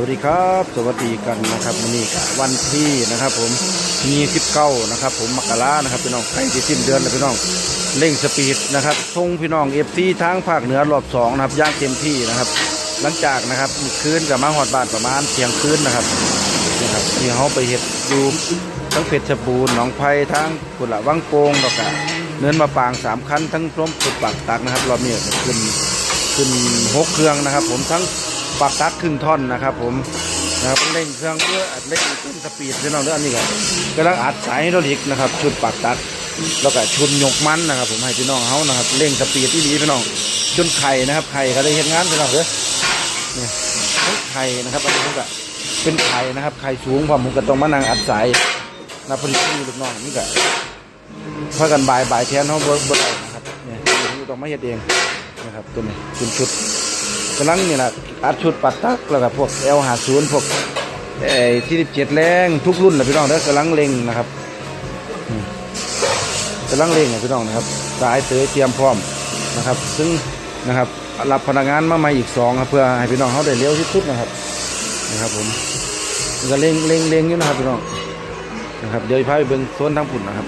วัสดีครับ สวัสดีกันนะครับวันนี้วันที่นะครับ ผมมีสิบเก้านะครับ ผมมกรานะครับพี่น้องใกล้ที่สิ้นเดือนแล้วพี่น้องเร่งสปีดนะครับส่งพี่น้องเอฟซีทางภาคเหนือรอบสองนะครับย่างเต็มที่นะครับ หลังจากนะครับคืนกับมาหอดบานประมาณเที่ยงคืนนะครับนี่ครับที่เขาไปเห็ดอยู่ทั้งเพชรบูรณ์หนองไผ่ทั้งกุหลาบวังโปงแล้วก็เนินมาปางสามคันทั้งพร้อมสุดปากตักนะครับรอบนี้ขึ้นขึ้นหกเครื่องนะครับ ผมทั้ง ปากตักครึ่งท่อนนะครับ ผมนะครับเร่งเครื่องเพื่ออเร่งขึ้นสปีดพี่น้องเด้ออันนี้ก็กำลังอัดสายไฮดรอลิกนะครับ ชุดปากตัก แล้วก็ชุนยกมันนะครับ ผมให้พี่น้องเขานะครับเร่งสปีดที่ดีพี่น้องจนไข่นะครับไข่ก็ได้เห็นงานพี่น้องเด้อเนี่ยไข่นะครับอันนี้ผมก็เป็นไข่นะครับไข่สูงผมก็ต้องมานั่งอัดสายนะพอดีที่ลูกน้องนี่ก็พากันบายบายแทนเขาบ่บ่ได้นะครับเนี่ยผมต้องมาเฮ็ดเองนะครับตัวนี้เป็นชุดกำลังนี่แหละ อัดชุดปัดตักแล้วก็พวก L หาศูนย์พวกเอ่ที่สิบเจ็ดแรงทุกรุ่นนะพี่น้องเด้อกำลังเล็งนะครับอืมกำลังเล็งนะพี่น้องนะครับ สายเตยเตรียมพร้อมนะครับ ซึ่งนะครับรับพนักงานมาใหม่อีกสองครับเพื่อให้พี่น้องเขาได้เร็วที่สุดนะครับนะครับ ผมก็เล็งเล็งเล็งอยู่นะครับพี่น้องนะครับเดี๋ยวพาไปเบิ่งโซนทางปุ่นนะครับ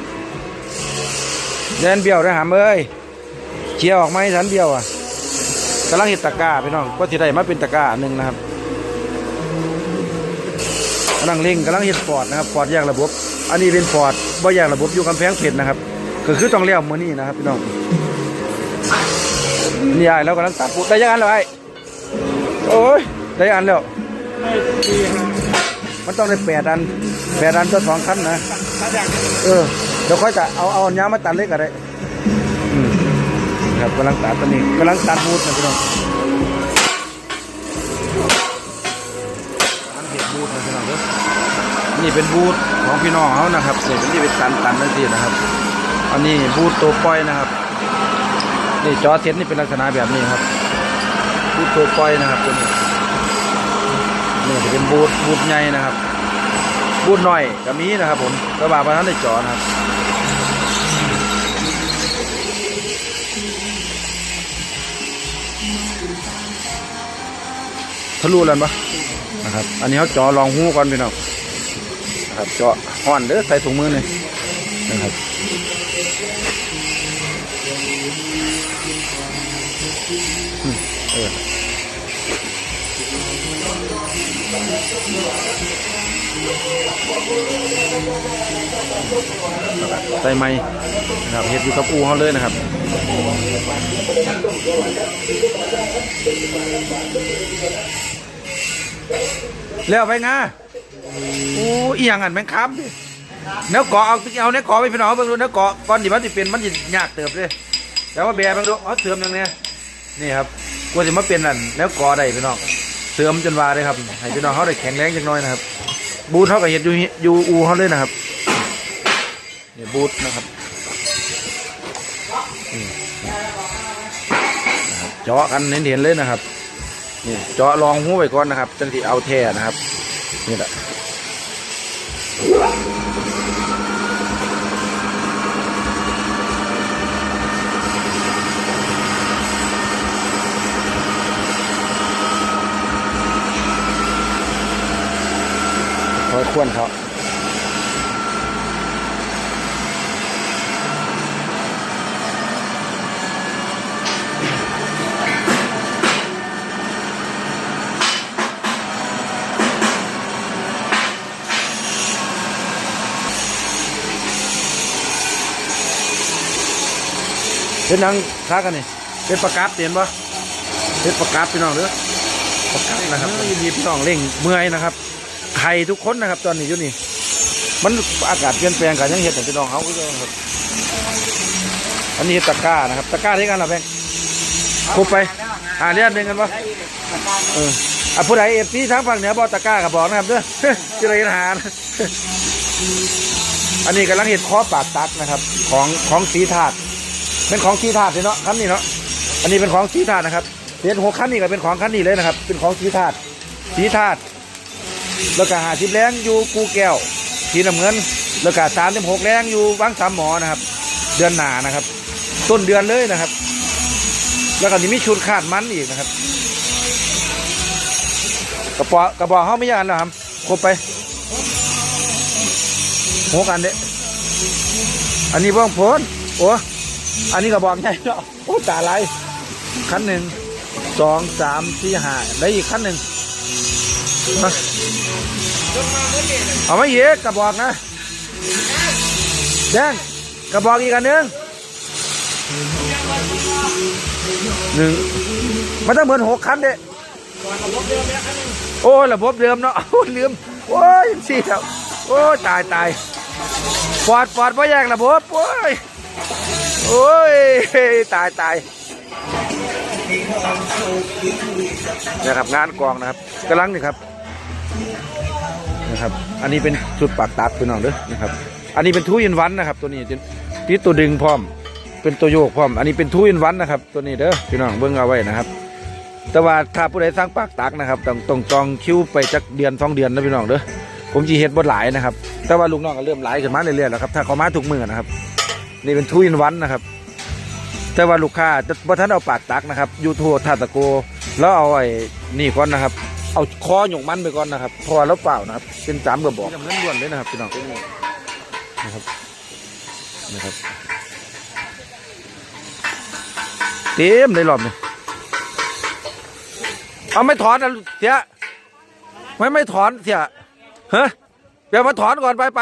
แดนเบี้ยวได้หามเอ้ยเชียร์ออกไหมสันเดียวอะ กำลังเห็ดตะกร้าพี่น้องก็ที่ได้มาเป็นตะกร้าหนึ่งนะครับกำลังเล่งกำลังเห็ดฟอร์ดนะครับฟอร์ดแยกระบบ อันนี้เป็นฟอร์ดบ่แยกระบบอยู่กำแพงเพชรนะครับก็คือต้องเลี้ยวมือนี่นะครับพี่น้องนี่ไอ้แล้วกำลังตัดปุ๊ได้ยังอันแล้วไอ้โอ้ยได้อันแล้วมันต้องได้แปดอันแปดอันตัวสองคันนะเออเดี๋ยวค่อยจะเอาเอาอันยามาตัดเล็กอะไร ครับกำลังตัดตัวนี้กำลังตัดบูทนะพี่น้องมันเห็นบูทนะพี่น้องเด้อนี่เป็นบูทของพี่น้องเขานะครับนี่เป็นที่เป็นตันตันนั่นสินะครับ อันนี้บูทตัวปล่อยนะครับนี่จอเซ็ตนี่เป็นลักษณะแบบนี้ครับบูทตัวปล่อยนะครับตัวนี้นี่จะเป็นบูทบูทใหญ่นะครับบูทน้อยก็มีนะครับ ผมกระบะประทันได้จอนะครับ ทะลุแล้วปะนะครับ อันนี้เขาเจาะลองหูก่อนพี่น้องนะครับเจาะห่อนเด้อใส่ถุงมือเลยนะครับเออใส่ไม้นะครับเฮ็ดอยู่กับอูเขาเลยนะครับ แล้วไปงาโอ้อีหยังอันแมงคับดิเนื้อเกาะเอาเอาเนื้อเกาะไปพี่น้องเบิ่งดูเนื้อเกาะก่อนที่มันจะเป็นมันจะยากเติบเลยแต่ว่าแบร์เบิ่งดูเอาเสื่อมอย่างเนี้ยนี่ครับกว่าจะมาเป็นอันเนื้อเกาะได้พี่น้องเสื่อมจนวาเลยครับให้พี่น้องเขาได้แข็งแรงจังน้อยนะครับ บูทเขากับเห็ดยูอยู่อูเขาเลยนะครับเนี่ยบูทนะครับนี่นะครับเจาะกันเห็นๆเลยนะครับ นี่เจาะรองหูไว้ก่อนนะครับจังที่เอาแท่นะครับ นี่แหละคอยควนเขา เป็นหนังค้ากันนี่เป็นประกาศเตียนปะเป็นประกาศพี่น้องเด้อประกาศนะครับยินดีพี่น้องเร่งเมื่อยนะครับใครทุกคนนะครับ ตอนนี้อยู่นี่มันอากาศเปลี่ยนแปลงกันยังเห็นแต่พี่น้องเขาก็ยังครับอันนี้ตะกร้านะครับตะกร้าที่กันเหรอแบงค์ครบไปอ่าเรียนเป็นกันปะเอออะผู้ใดเอฟซีทางฝั่งเหนือบอกตะกร้ากับบอกนะครับเด้อที่ไรหานะอันนี้กำลังเห็ดคอปากตักนะครับ ของของสีถาด เป็นของสีถาดเลยเนาะคันนี้เนาะอันนี้เป็นของสีถาดนะครับเห็ดหกคันนี้ก็เป็นของคันนี้เลยนะครับ เป็นของสีถาดสีถาดแล้วก็หาชิบแรงอยู่กูแก้วสีน้ำเงินแล้วก็สามสิบหกแรงอยู่วังสามหมอนะครับ เดือนหนานะครับ ต้นเดือนเลยนะครับ แล้วก็นี่มีชุดขาดมันอีกนะครับกระป๋อกระบอเขาไม่ยากแล้วครับครบไปหกอันเด้อันนี้บ้องพ้นโอ้ อันนี้กระบอกใหญ่เนาะโอ้ตาลายขั้นหนึ่งสองสามสี่ห้าได้อีกขั้นหนึ่งมาเอาไมาเยอะกระบอกนะแดงกระบอกอีกอันหนึ่งหนึ่งมันต้องเหมือนหกคันเด้โอ้ระบบเดิมเนาะโอ้ลืมโอ้ยสิครับโอ้ตายตายปอดปอดเพราะแยกระบบโอ้ย โอ้ย ตายตายนะครับงานกองนะครับกำลังนี่ครับนะครับ อันนี้เป็นชุดปากตัดพี่น้องเด้อนะครับ อันนี้เป็นทูอินวันนะครับ ตัวนี้ที่ตัวดึงพร้อม เป็นตัวโยกพร้อม อันนี้เป็นทูอินวันนะครับ ตัวนี้เด้อพี่น้องเบิ่งเอาไว้นะครับ แต่ว่าถ้าผู้ใดสร้างปากตักนะครับต้องต้องจองคิวไปจักเดือนสองเดือนนะพี่น้องเด้อผมจีเฮ็ดบดหลายนะครับ แต่ว่าลูกน้องก็เริ่มหลายขึ้นมาเรื่อยๆแล้วครับถ้าเขามาถูกมือนะครับ นี่เป็นทุยนวันนะครับ แต่ว่าลูกค้าจะบ่ท่านเอาปากตักนะครับยูทูบทาตะโก แล้วเอาไอ้นี่ก่อนนะครับ เอาคอหยกมันไปก่อนนะครับเพอแล้วเปล่านะครับ เป็นสามกระบอกเงินล้วนเลยนะครับพี่น้องนะครับนะครับเต็มเลยรอบนี้เอาไม่ถอนนะเสียไม่ไม่ถอนเสียฮะเดี๋ยวมาถอนก่อนไปไป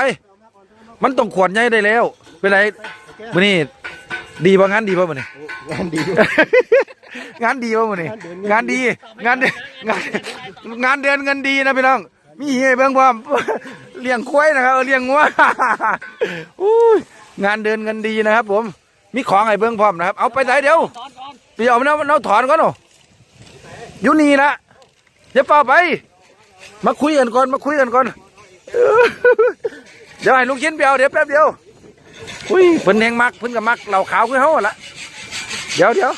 มันต้องขวดใหญ่ได้แล้วเป็นไร มื่อนี้ดีป่ะงานดีป่ะมื่อนี้ งานดีงานดีป่ะมื่อนี้งานดีงานเดือนงานงานเดือนเงินดีนะพี่น้อง มีเฮ้ยเบิ่งความเลี้ยงควายนะครับเออเลี้ยงงัวอุ้ยงานเดือนเงินดีนะครับ ผม มีของไอ้เบิ่งพร้อมนะครับ เอาไปไหนเดี๋ยวไปเอาเนาเนาถอนก่อนเนาะอยู่นี่ละอย่าเป่าไป มาคุยกันก่อน มาคุยกันก่อนเออเดี๋ยวให้ลุงชิ้นเปียวเดี๋ยวแป๊บเดียว อุ้ยเพิ่นแหงมักเพิ่นก็มักเหล่าขาวคือเฮาละเดี๋ยวเดี๋ยว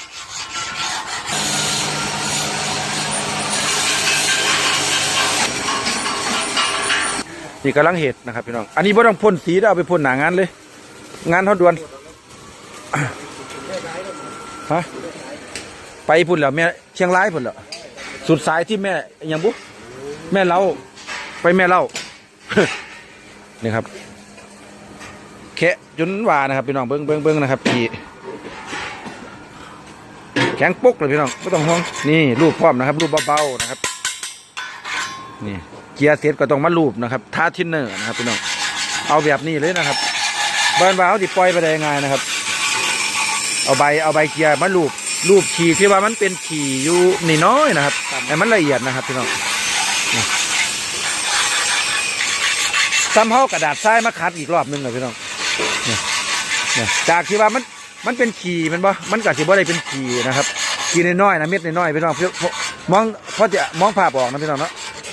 นี่กำลังเห็ดนะครับพี่น้อง อันนี้บ่ต้องพ่นสีเด้อเอาไปพ่นหนางานเลย งานเท่าด่วนฮะไปพุ่นแล้วแม่เชียงรายพุ่นแล้วสุดสายที่แม่ยังบุแม่เล่าไปแม่เล่านี่ครับ แคะจนวานะครับพี่น้องเบิ้งเบิ้งเบิ้งนะครับพี่แข็งปุ๊กเลยพี่น้องไม่ต้องห่วงนี่รูปพร้อมนะครับ รูปเบาๆนะครับ นี่เกียร์เสร็จก็ต้องมารูปนะครับท่าทินเนอร์นะครับพี่น้องเอาแบบนี้เลยนะครับเบ้านวาเขาติปล่อยไปได้ยังไงนะครับ เอาใบเอาใบเกียร์มารูปรูปขี่ที่ว่ามันเป็นขี่อยู่นี่น้อยนะครับแต่มันละเอียดนะครับพี่น้องซ้ำเฮากระดาษทรายมาคัดอีกรอบหนึงเลยพี่น้อง นี่นี่จากที่ว่ามันมันเป็นขี่มันบ่มันก็สิบ่ได้เป็นขี่นะครับขี่น้อยๆนะเม็ดน้อยๆพี่น้องเพื่อมองพอจะมองภาพออกนะพี่น้องเนาะ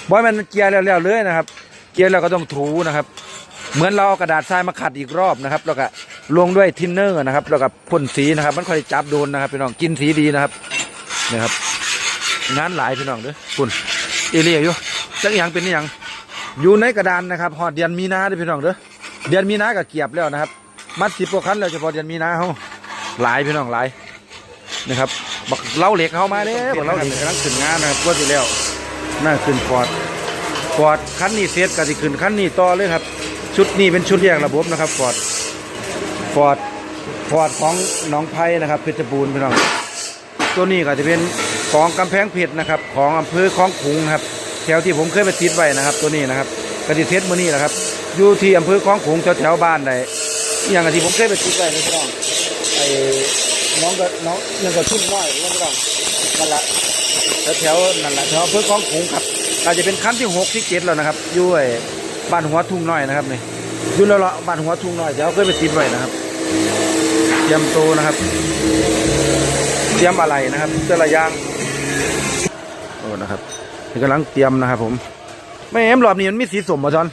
บ่มันเกียร์แล้วๆเลยนะครับ เกียร์แล้วก็ต้องถูนะครับ เหมือนเราเอากระดาษทรายมาขัดอีกรอบนะครับ แล้วก็ลงด้วยทินเนอร์นะครับ แล้วก็พ่นสีนะครับ มันค่อยจับโดนนะครับพี่น้องกินสีดีนะครับนะครับงานหลายพี่น้องเด้อคุณเอเรียอยู่จังอหย่างเป็นอย่างอยู่ในกระดานนะครับหอดเดือนมีนาเด้อพี่น้องเด้อ เดือนมีนาก็เกียบแล้วนะครับ มัดสิบกว่าคันแล้วเฉพาะเดือนมีนาเขาหลายพี่น้องหลายนะครับบักเล่าเหล็กเข้ามาเลยบักเล่าเหล็กกำลังขึ้นงานนะครับก็สิแล้วน่าขึ้นฟอร์ดฟอร์ดคันนี้เสร็จก็สิขึ้นคันนี้ต่อเลยครับ ชุดนี้เป็นชุดแยกระบบนะครับฟอร์ดฟอร์ดฟอร์ดของหนองไผ่นะครับเพชรบูรณ์พี่น้องตัวนี้ก็จะเป็นของกำแพงเพชรนะครับ ของอำเภอคลองขุงนะครับแถวที่ผมเคยไปติดไว้นะครับ ตัวนี้นะครับกระดิเทสมือนี้นะครับ อยู่ที่อำเภอคลองขุงแถวแถวๆบ้านใดอย่างที่ผมเคยไปติดไว้นะพี่น้องไอ้น้องก็น้องยังก็ทุ่นน้อยนะพี่น้องนั่นแหละแถวแถวๆนั่นแหละแถวอำเภอคลองขุงครับอาจจะเป็นขั้นที่หกที่เจ็ดแล้วนะครับอยู่ไอ้บ้านหัวทุ่งน้อยนะครับนี่อยู่แล้วละบ้านหัวทุ่งน้อยเดี๋ยวเคยไปติดไว้นะครับเตรียมโตนะครับเตรียมอะไรนะครับแต่ละอย่างโอ้นะครับกำลังเตรียมนะครับผมไม่เอ็มรอบนี้มันมีสีสมมาจอน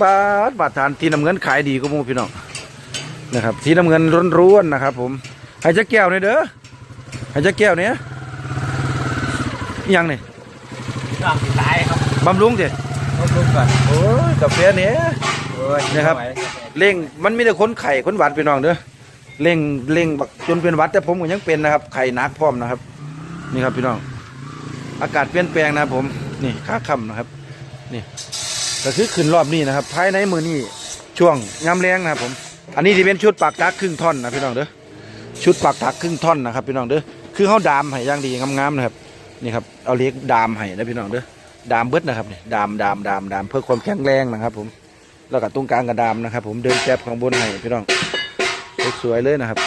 ปาดบาดฐานทีน้ำเงินขายดีก็มูพี่น้องนะครับสีน้ำเงินร้วนๆนะครับ ผมให้เจ๊แก้วเนี่อยเด้อให้เจ๊แก้วเนี่ยอิหยังนี่ร่างตายครับบำรุงสิต้องลุกก่อนโอ้ยกาแฟเนี่ยโอ้ยนะครับเร่งมันมีแต่คนไข่คนหวานพี่น้องเด้อเร่งเร่งบักจนเป็นหวัดแต่ผมก็ยังเป็นนะครับ ไข่หนักพร้อมนะครับ นี่ครับพี่น้อง อากาศเปลี่ยนแปลงนะครับผมนี่ขาค่ำนะครับ นี่ ก็คือขึ้นรอบนี้นะครับภายในมือนี้ช่วงยามแรงนะครับผม อันนี้ที่เป็นชุดปากตักครึ่งท่อนนะพี่น้องเด้อชุดปากตักครึ่งท่อนนะครับพี่น้องเด้อคือเขาดามให้ย่างดีงามๆนะครับนี่ครับเอาเล็กดามให้นะพี่น้องเด้อดามเบิดนะครับนี่ดามดามดามดามเพื่อความแข็งแรงนะครับ ผมแล้วก็ตรงกลางกระดามนะครับ ผมเดินแจ็บข้างบนให้พี่น้องสวยเลยนะครับ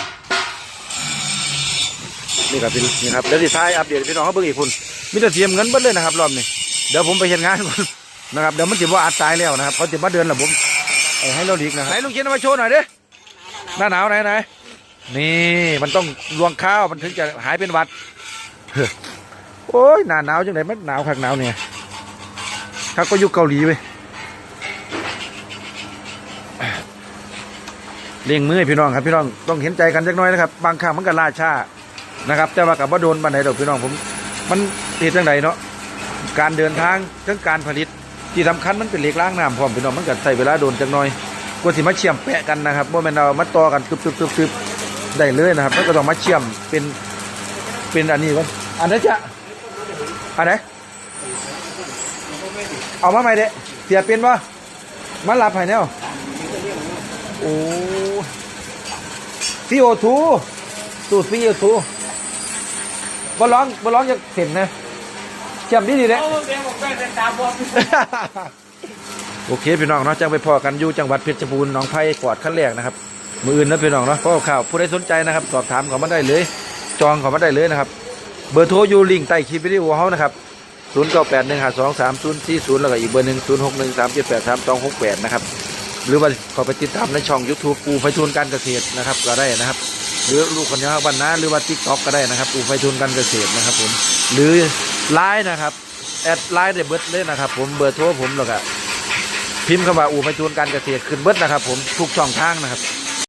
นี่ครับพี่นี่ครับเดี๋ยวสิท้ายอัปเดตพี่น้องเขาเบิ่งอีกคุณมีต่เสียมเงินเบิดเลยนะครับรอบนี้เดี๋ยวผมไปเห็นงานก่อน นะครับเดี๋ยวมันจะว่าอัดตายแล้วนะครับเขาจะมาเดินระบบเอาให้เราดีกนะครับไหนลุงเชียนเอามาโชว์หน่อยดิหน้าหนาวไหนไหนนี่มันต้องรวงข้าวมันถึงจะหายเป็นหวัดเฮ้อโอ้ยหน้าหนาวจังไดมันหนาวคักหนาวเนี่ยเขาก็อยู่เกาหลีไปเลี้ยงมือให้พี่น้องครับพี่น้องต้องเห็นใจกันจักหน้อยนะครับบางครั้งมันก็ล่าช้านะครับ แต่ว่ากับว่าโดนบันไดดอกพี่น้องผม มันเหตุจังไดเนาะการเดินทางทั้งการผลิต ที่สำคัญมันเป็นเหล็กล้างน้ำพร้อมพี่น้องมันก็ใส่เวลาโดนจังหน่อยกว่าสิมาเชื่อมแปะกันนะครับว่ามันเอามาต่อกันตึบตึบตึบตึบได้เลยนะครับมันก็ต้องมาเชื่อมเป็นเป็นอันนี้ก่อนอันนี้จะอันไหนเอามาใหม่เด้เสียเป็นปะมาหลับให้แนวโอ้ซีโอทูสูตรซีโอทูบ่ร้องบ่ร้องจะเห็จนะ เอาเดี๋ยวผมไปเป็นตาบอดโอเคพี่น้องเนาะจังไปพอกันอยู่จังหวัดเพชรบูรณ์หนองไผ่กอดขั้นแรกนะครับ มืออื่นนะพี่น้องเนาะเพราะข่าวผู้ใดสนใจนะครับ สอบถามเขามาได้เลย จองเขามาได้เลยนะครับ เบอร์โทรอยู่ลิงก์ใต้คลิปวิดีโอเขานะครับ0 9 8 1 5 2 3 0 4 0แล้วก็อีกเบอร์หนึ่ง0 6 1 3 7 8 3 2 6 8นะครับหรือว่าขาไปติดตามในช่อง YouTube ปูไฟทูนการเกษตรนะครับก็ได้นะครับ หรือลูกคนยาบ้านนาหรือว่าทิกต็อกก็ได้นะครับปูไฟทูนการเกษตรนะครับผม หรือไลน์นะครับ แอดไลน์ได้เบิร์ดเลยนะครับ ผมเบอร์โทรผมแล้วก็พิมพ์คำว่าอูไฟทูนการเกษตรขึ้นเบิร์ดนะครับ ผมทุกช่องทางนะครับ